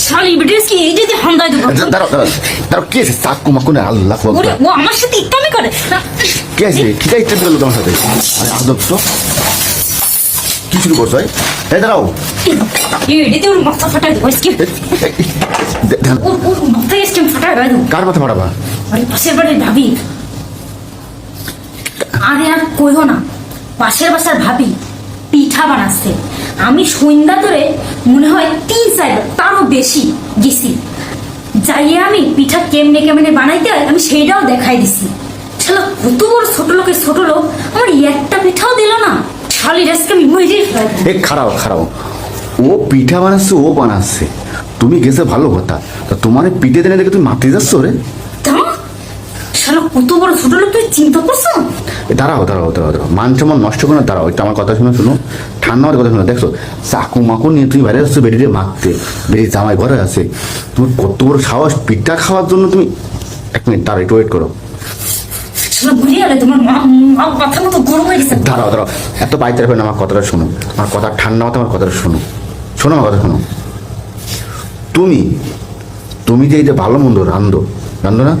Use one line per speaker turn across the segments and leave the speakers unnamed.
শালি বিটিস কি এই যদি হামদায় দেবো?
দাঁড়াও দাঁড়াও দাঁড়াও কে আছে চাকু মাকু না আল্লাহ
ও আমার সাথে ইত্যামি করে?
কে আছে কি ইচ্ছা দিল তোমার সাথে? আরে আদব তো। কি শুরু করছ এই? এই দাঁড়াও
এডিতে ওর মাথা ফাটাই দেবো আজকে
এই, এই, দে- ধ্যান-
ওর ওর মাথায় আজকে আমি ফাটাই দেবো
কার মাথা ফাটাবা?
আরে পাশের বাড়ির ভাবি। আরে আর কইও না পাশের বাসার ভাবি পিঠা বানাচ্ছে। আমি সন্ধ্যা ধরে মনে হয় তিন চার তারও বেশি গেছি। যাইয়ে আমি পিঠা কেমনে কেমনে বানাইতে হয় আমি সেইটাও দেখাই দিছি। শালা, কত বড় ছোট লোকের ছোট লোক, আমার একটা পিঠাও দিল না। শালি আজকে আমি মরে
এ খারাপ ও পিঠা বানাচ্ছে, ও বানাচ্ছে। তুমি গেছে ভালো কথা। তোমার পিঠে দিনে দেখে তুমি মাতি যাচ্ছ রে।
শালা কত বড় ছোট লোক তুই চিন্তা করছ?
দাঁড়াও দাঁড়াও দাঁড়াও দাঁড়াও। মান সম্মান নষ্ট করে দাঁড়াও একটু আমার কথা শুনো শুনো। ঠান্ডা আমার কথা শুনো দেখছ? চাকু মাকু নিয়ে তুমি বাইরে যাচ্ছ বেরিয়ে মারতে বেরিয়ে জামাই ঘরে আছে। তুমি কত বড় সাহস পিঠা খাওয়ার জন্য তুমি এক মিনিট তার একটু ওয়েট করো।
মতো
দাঁড়াও দাঁড়াও এত বাইতে রাখবে না আমার কথাটা শোনো। আমার কথা ঠান্ডা মাথা আমার কথাটা শোনো। শোনো আমার কথা শোনো। তুমি তুমি যে এই যে ভালো মন্দ রান্ধো রান্ধো না?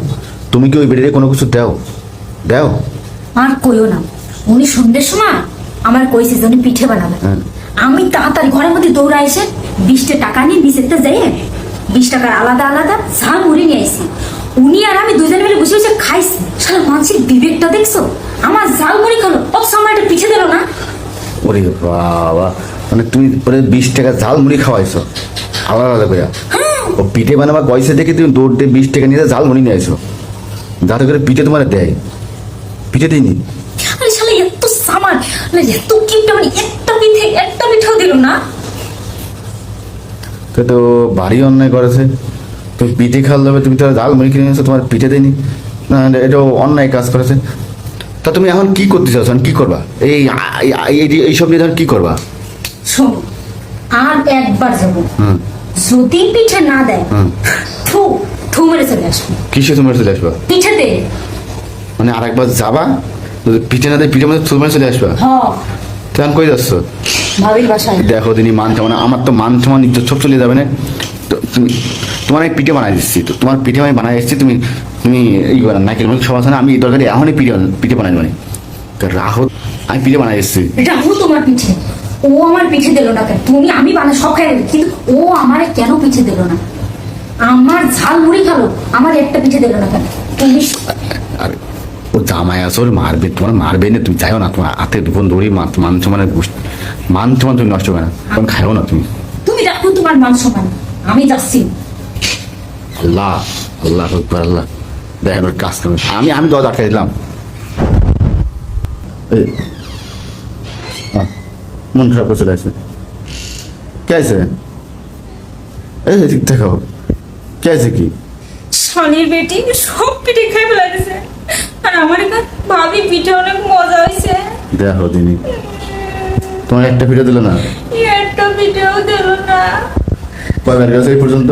তুমি কি ওই বেরিয়ে কোনো কিছু দাও? দাও।
আর কইও না। উনি সন্ধ্যের সময় আমার কইছে যে উনি পিঠে বানাবে।
হ্যাঁ।
আমি তাড়াতাড়ি ঘরের মধ্যে দৌড়া এসে বিশটা টাকা নিয়ে বিচেতে যাই বিশ টাকার আলাদা আলাদা ঝাল মুড়ি নিয়ে আইসি উনি আর আমি দুজনে মিলে বসে বসে খাইছি। সারা মানসিক বিবেকটা দেখছ? আমার ঝাল মুড়ি খালো। অত সময় একটা পিঠে দিল না।
ওরে বাবা। মানে তুমি পরে বিশ টাকা ঝাল মুড়ি খাওয়াইছো। আলাদা আলাদা করে ও পিঠে বানাবা পয়সা দেখে তুমি দৌড় দিয়ে বিশ টাকা নিয়ে ঝাল মুড়ি নিয়ে আইছো। যাতে করে পিঠে তোমার দেয়। পিঠে দিইনি
আরে শালা এত সামান। আরে এত কিপটা মানে একটা পিঠে একটা পিঠাও দিল না।
তো তো ভারী অন্যায় করেছে। তুমি পিঠে খাওয়া যাবে তুমি তো ঝাল মুড়ি কিনে নিয়েছো তোমার পিঠে দেয়নি। না এটাও অন্যায় কাজ করেছে। তা তুমি এখন কি করতে এখন কি করবা? এই এই- এই- এইসব নিয়ে এখন কি করবা?
শোনো আর একবার যাব। যদি পিঠে না দেয়
হুম।
থু থু মেরে চলে আসব।
কিসে তোমার চলে আসবা?
পিঠে দে
মানে আরেকবার যাবা পিঠে না পিঠে মধ্যে তোমার চলে আসবা?
হ।
তখন কই যাচ্ছ?
ভাবির বাসায়।
দেখো তিনি মান মানে আমার তো মান সমান ইজ্জত সব চলে যাবে না। তুমি তোমার আমি পিঠে বানাই দিচ্ছি তো তোমার পিঠে আমি বানাই এসেছি তুমি তুমি এই বানান নাকের মুখ সব আছে না আমি এই তরকারি এখনই পিঠে পিঠে বানাই মানে রাহুল আমি পিঠে বানাই এসেছি
রাহু তোমার পিঠে। ও আমার পিঠে দিল না কেন? তুমি আমি বানা সব খাই কিন্তু ও আমারে কেন পিঠে দিল না? আমার ঝাল মুড়ি খালো আমার একটা পিঠে দিল না কেন?
আর ও জামাই আসো মারবে তোমার মারবে না তুমি চাইও না তোমার হাতে দুপুর দৌড়ি মান সমানের মান সমান তুমি নষ্ট হবে না তখন খাইও না তুমি।
তুমি রাখো তোমার মান সমান আমি যাচ্ছি।
আল্লাহ আল্লাহ আকবার আল্লাহ। দেখেন ওর কাজ করবে আমি আমি দরজা আটকে দিলাম। মন খারাপ করে চলে আসবে কে আছে? এই দেখো আছে কি?
শালির বেটি সব পিঠে খাই ফেলাইছে আর আমার এখানে ভাবি পিঠে অনেক মজা হয়েছে
দেখো দিনি তোমার একটা ভিডিও দিল না?
একটা পিঠেও দিল না।
কয়বার গেছে এই পর্যন্ত?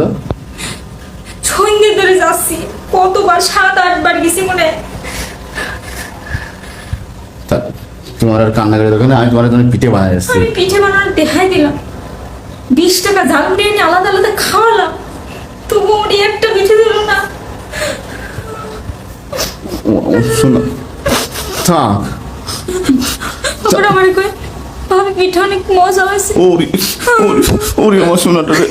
সন্ধ্যে ধরে যাচ্ছি। কতবার সাত আটবার গেছি মনে।
তোমার আর কান্না করে দোকানে আমি তোমার জন্য পিঠে বানাই এসেছি
আমি পিঠে বানানোর দেখাই দিলাম। বিশ টাকা ঝাল এনে আলাদা আলাদা
শোনো। থাক।
তারপর আমার কয় ভাবি পিঠে অনেক মজা হয়েছে।
ওরে ওরে ওরে আমার শোনাটা রে।